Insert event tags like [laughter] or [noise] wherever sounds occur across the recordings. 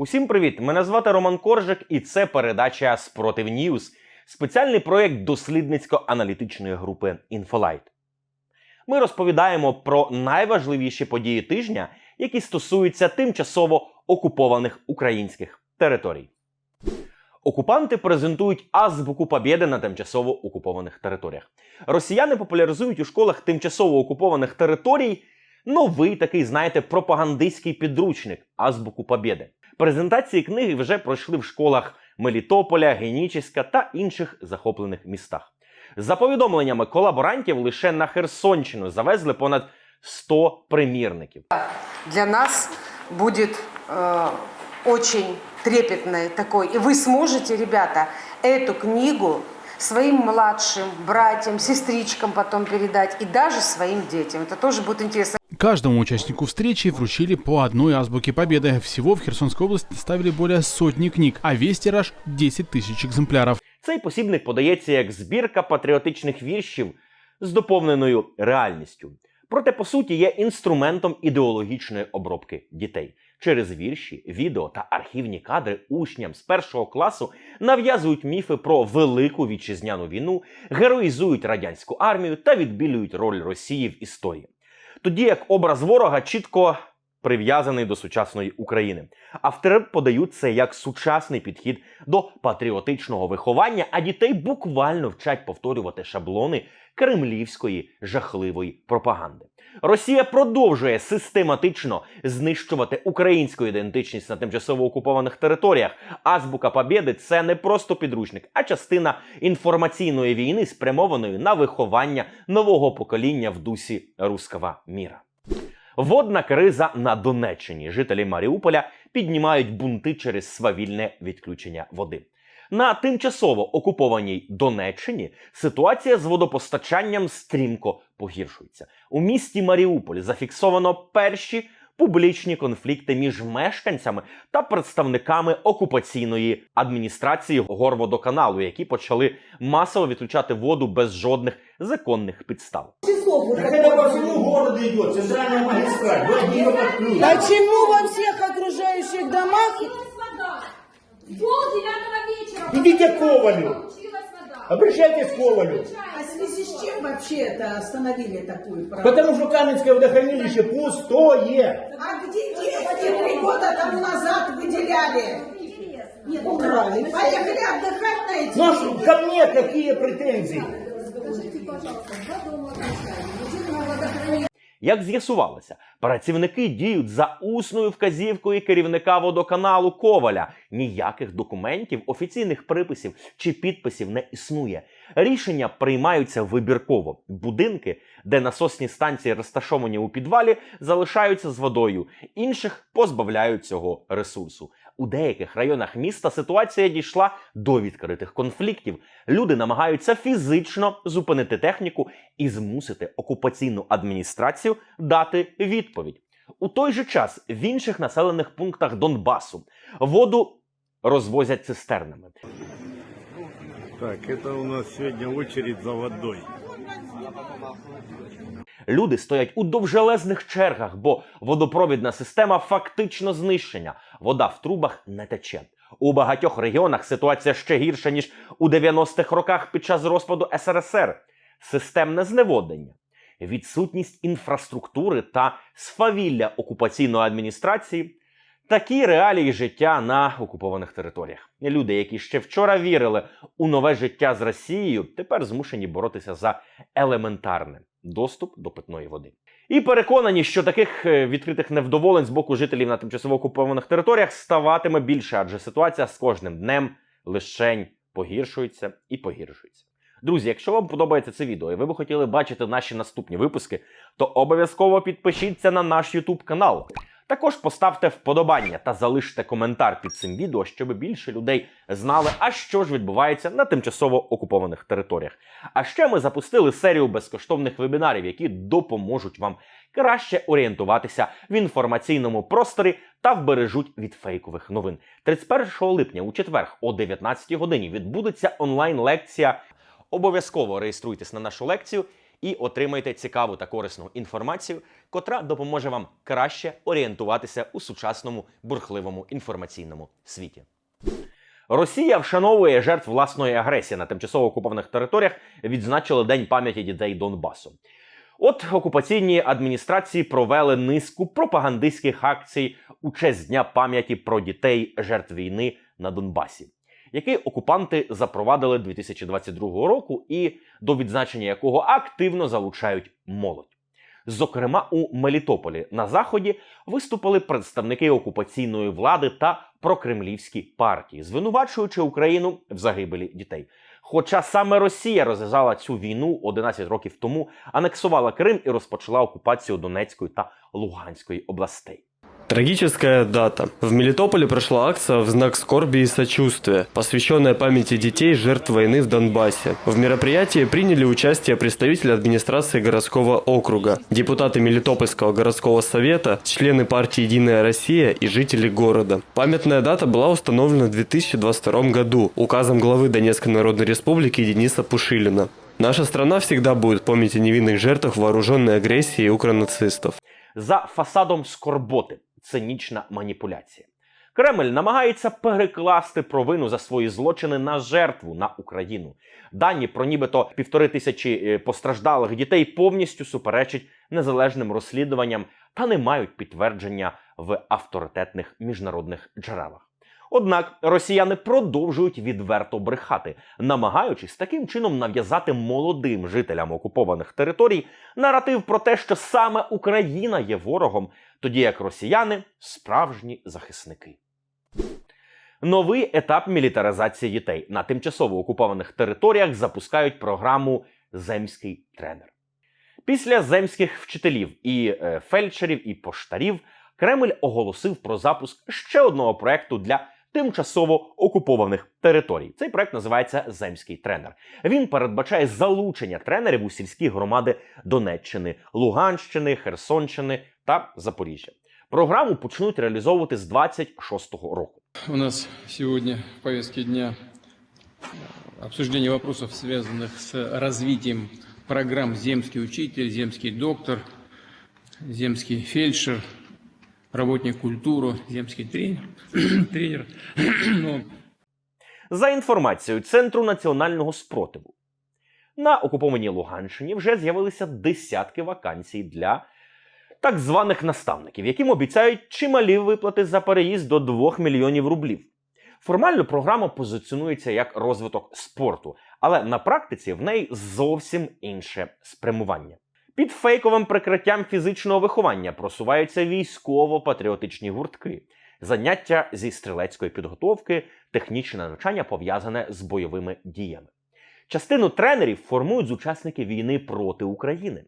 Усім привіт! Мене звати Роман Коржик, і це передача Спротив Ньюз, спеціальний проєкт дослідницько-аналітичної групи Інфолайт. Ми розповідаємо про найважливіші події тижня, які стосуються тимчасово окупованих українських територій. Окупанти презентують азбуку Побєди на тимчасово окупованих територіях. Росіяни популяризують у школах тимчасово окупованих територій новий такий, знаєте, пропагандистський підручник Азбуку Побєди. Презентації книги вже пройшли в школах Мелітополя, Генічеська та інших захоплених містах. За повідомленнями колаборантів, лише на Херсонщину завезли понад 100 примірників. для нас будет э, очень трепетной такой. И вы сможете, ребята, эту книгу своим младшим братьям, сестричкам потом передать и даже своим детям. Это тоже будет интересно. Каждому участнику встречи вручили по одной азбуке победы. Всего в Херсонской области ставили более сотни книг, а весь тираж 10 тысяч экземпляров. Цей посібник подається як збірка патріотичних віршів з доповненою реальністю. Проте, по суті, є інструментом ідеологічної обробки дітей. Через вірші, відео та архівні кадри учням з першого класу нав'язують міфи про велику вітчизняну війну, героїзують радянську армію та відбілюють роль Росії в історії. Тоді як образ ворога чітко прив'язаний до сучасної України. Автори подають це як сучасний підхід до патріотичного виховання, а дітей буквально вчать повторювати шаблони кремлівської жахливої пропаганди. Росія продовжує систематично знищувати українську ідентичність на тимчасово окупованих територіях. Азбука Побєди це не просто підручник, а частина інформаційної війни, спрямованої на виховання нового покоління в дусі руского міра. Водна криза на Донеччині. Жителі Маріуполя піднімають бунти через свавільне відключення води. На тимчасово окупованій Донеччині ситуація з водопостачанням стрімко погіршується. У місті Маріуполь зафіксовано перші публічні конфлікти між мешканцями та представниками окупаційної адміністрації горводоканалу, які почали масово відключати воду без жодних законних підстав. Так это по всему городу идет, центральная магистраль. Вы от нее подключены. Почему во всех окружающих домах Пол девятого вечера. Идите к Ковалю. Включилась вода. Обращайтесь к Ковалю. а в связи с чем вообще это остановили такую программу? Потому что Каменское водохранилище пустое. А где деньги три года тому назад выделяли? Нет, украли. Поехали отдыхать на эти Ну а что, ко мне какие претензии? Як з'ясувалося, працівники діють за усною вказівкою керівника водоканалу Коваля. Ніяких документів, офіційних приписів чи підписів не існує. Рішення приймаються вибірково. Будинки, де насосні станції розташовані у підвалі, залишаються з водою, інших позбавляють цього ресурсу. У деяких районах міста ситуація дійшла до відкритих конфліктів. Люди намагаються фізично зупинити техніку і змусити окупаційну адміністрацію дати відповідь. У той же час в інших населених пунктах Донбасу воду розвозять цистернами. Так, это у нас сегодня очередь за водой. Люди стоять у довжелезних чергах, бо водопровідна система фактично знищена. Вода в трубах не тече. У багатьох регіонах ситуація ще гірша ніж у 90-х роках під час розпаду СРСР. Системне зневоднення, відсутність інфраструктури та свавілля окупаційної адміністрації. Такі реалії життя на окупованих територіях. Люди, які ще вчора вірили у нове життя з Росією, тепер змушені боротися за елементарне доступ до питної води. І переконані, що таких е, відкритих невдоволень з боку жителів на тимчасово окупованих територіях ставатиме більше, адже ситуація з кожним днем лишень погіршується і погіршується. Друзі, якщо вам подобається це відео і ви би хотіли бачити наші наступні випуски, то обов'язково підпишіться на наш YouTube канал. Також поставте вподобання та залиште коментар під цим відео, щоб більше людей знали, а що ж відбувається на тимчасово окупованих територіях. А ще ми запустили серію безкоштовних вебінарів, які допоможуть вам краще орієнтуватися в інформаційному просторі та вбережуть від фейкових новин. 31 липня у четвер о 19 годині відбудеться онлайн-лекція. Обов'язково реєструйтесь на нашу лекцію і отримайте цікаву та корисну інформацію, котра допоможе вам краще орієнтуватися у сучасному бурхливому інформаційному світі. Росія вшановує жертв власної агресії на тимчасово окупованих територіях, відзначили День пам'яті дітей Донбасу. От окупаційні адміністрації провели низку пропагандистських акцій у честь Дня пам'яті про дітей жертв війни на Донбасі, який окупанти запровадили 2022 року, і до відзначення якого активно залучають молодь. Зокрема, у Мелітополі на заході виступили представники окупаційної влади та прокремлівські партії, звинувачуючи Україну в загибелі дітей. Хоча саме Росія розв'язала цю війну 11 років тому, анексувала Крим і розпочала окупацію Донецької та Луганської областей. Трагическая дата. В Мелитополе прошла акция в знак скорби и сочувствия, посвященная памяти детей жертв войны в Донбассе. В мероприятии приняли участие представители администрации городского округа, депутаты Мелитопольского городского совета, члены партии «Единая Россия» и жители города. Памятная дата была установлена в 2022 году указом главы Донецкой Народной Республики Дениса Пушилина. Наша страна всегда будет помнить о невинных жертвах вооруженной агрессии укронацистов. За фасадом скорботи цинічна маніпуляція. Кремль намагається перекласти провину за свої злочини на жертву на Україну. Дані про нібито півтори тисячі е, постраждалих дітей повністю суперечать незалежним розслідуванням та не мають підтвердження в авторитетних міжнародних джерелах. Однак росіяни продовжують відверто брехати, намагаючись таким чином нав'язати молодим жителям окупованих територій наратив про те, що саме Україна є ворогом, тоді як росіяни справжні захисники. Новий етап мілітаризації дітей на тимчасово окупованих територіях запускають програму Земський тренер. Після земських вчителів і е, фельдшерів і поштарів Кремль оголосив про запуск ще одного проекту для тимчасово окупованих територій. Цей проект називається Земський тренер. Він передбачає залучення тренерів у сільські громади Донеччини, Луганщини, Херсонщини та Запоріжжя. Програму почнуть реалізовувати з 26-го року. У нас сегодня в повестке дня э, обсуждение вопросов, связанных с развитием программ «Земский учитель», «Земский доктор», «Земский фельдшер», «Работник культуры», «Земский тренер». [clears throat] тренер. [clears throat] Ну, За інформацією Центру національного спротиву, на окупованій Луганщині вже з'явилися десятки вакансій для так званих наставників, яким обіцяють чималі виплати за переїзд до 2 мільйонів рублів. Формально програма позиціонується як розвиток спорту, але на практиці в неї зовсім інше спрямування. Під фейковим прикриттям фізичного виховання просуваються військово-патріотичні гуртки, заняття зі стрілецької підготовки, технічне навчання пов'язане з бойовими діями. Частину тренерів формують з учасників війни проти України.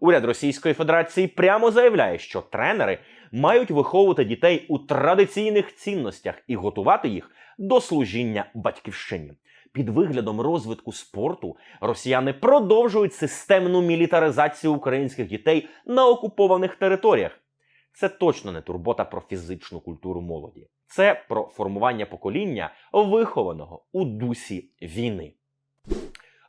Уряд Російської Федерації прямо заявляє, що тренери мають виховувати дітей у традиційних цінностях і готувати їх до служіння батьківщині. Під виглядом розвитку спорту росіяни продовжують системну мілітаризацію українських дітей на окупованих територіях. Це точно не турбота про фізичну культуру молоді. Це про формування покоління, вихованого у дусі війни.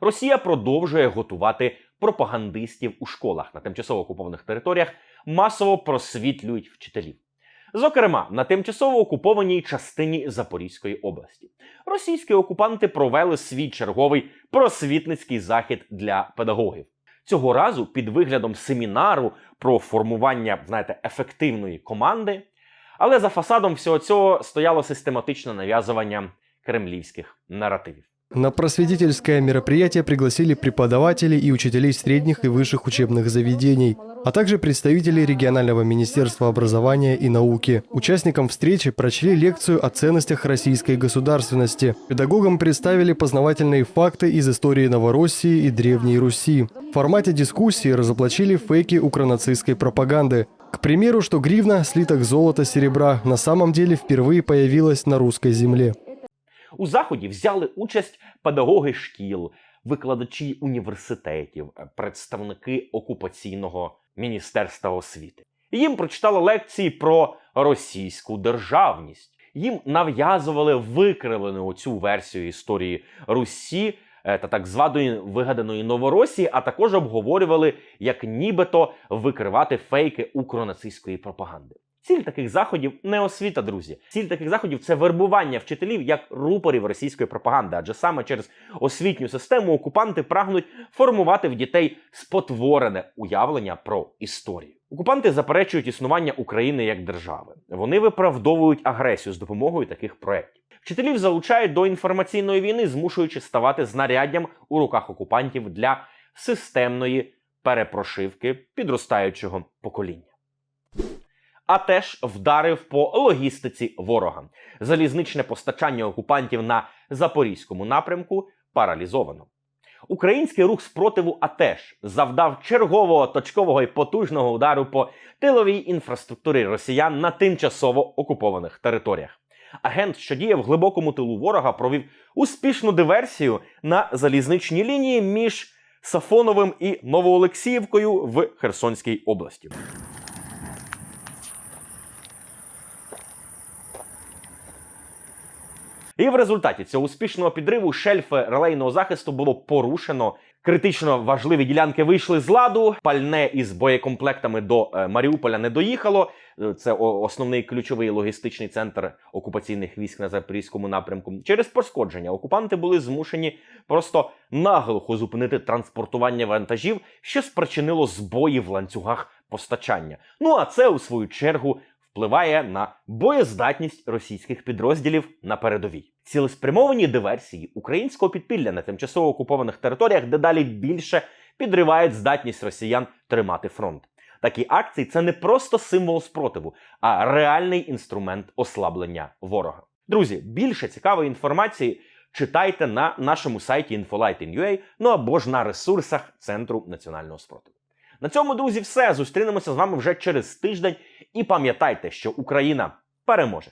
Росія продовжує готувати пропагандистів у школах на тимчасово окупованих територіях, масово просвітлюють вчителів. Зокрема, на тимчасово окупованій частині Запорізької області російські окупанти провели свій черговий просвітницький захід для педагогів. Цього разу під виглядом семінару про формування, знаєте, ефективної команди. Але за фасадом всього цього стояло систематичне нав'язування кремлівських наративів. На просветительское мероприятие пригласили преподавателей и учителей средних и высших учебных заведений, а также представителей регионального министерства образования и науки. Участникам встречи прочли лекцию о ценностях российской государственности. Педагогам представили познавательные факты из истории Новороссии и Древней Руси. В формате дискуссии разоблачили фейки укронацистской пропаганды. К примеру, что гривна, слиток золота, серебра, на самом деле впервые появилась на русской земле. У заході взяли участь педагоги шкіл, викладачі університетів, е, представники окупаційного міністерства освіти. Їм прочитали лекції про російську державність. Їм нав'язували викривлену цю версію історії Русі, е, та так званої вигаданої Новоросії, а також обговорювали, як нібито викривати фейки укронацистської пропаганди. Ціль таких заходів не освіта, друзі. Ціль таких заходів це вербування вчителів як рупорів російської пропаганди, адже саме через освітню систему окупанти прагнуть формувати в дітей спотворене уявлення про історію. Окупанти заперечують існування України як держави. Вони виправдовують агресію з допомогою таких проєктів. Вчителів залучають до інформаційної війни, змушуючи ставати знаряддям у руках окупантів для системної перепрошивки підростаючого покоління. А теж вдарив по логістиці ворога. Залізничне постачання окупантів на запорізькому напрямку паралізовано. Український рух спротиву АТЕШ завдав чергового точкового і потужного удару по тиловій інфраструктурі росіян на тимчасово окупованих територіях. Агент, що діє в глибокому тилу ворога, провів успішну диверсію на залізничній лінії між Сафоновим і Новоолексіївкою в Херсонській області. І в результаті цього успішного підриву шельфи релейного захисту було порушено. Критично важливі ділянки вийшли з ладу. Пальне із боєкомплектами до е, Маріуполя не доїхало. Е, Це основний ключовий логістичний центр окупаційних військ на запорізькому напрямку. Через пошкодження окупанти були змушені просто наглухо зупинити транспортування вантажів, що спричинило збої в ланцюгах постачання. Ну а це у свою чергу впливає на боєздатність російських підрозділів на передовій. Цілеспрямовані диверсії українського підпілля на тимчасово окупованих територіях дедалі більше підривають здатність росіян тримати фронт. Такі акції це не просто символ спротиву, а реальний інструмент ослаблення ворога. Друзі, більше цікавої інформації читайте на нашому сайті Infolight.in.ua, ну або ж на ресурсах Центру національного спротиву. На цьому, друзі, все. Зустрінемося з вами вже через тиждень. І пам'ятайте, що Україна переможе.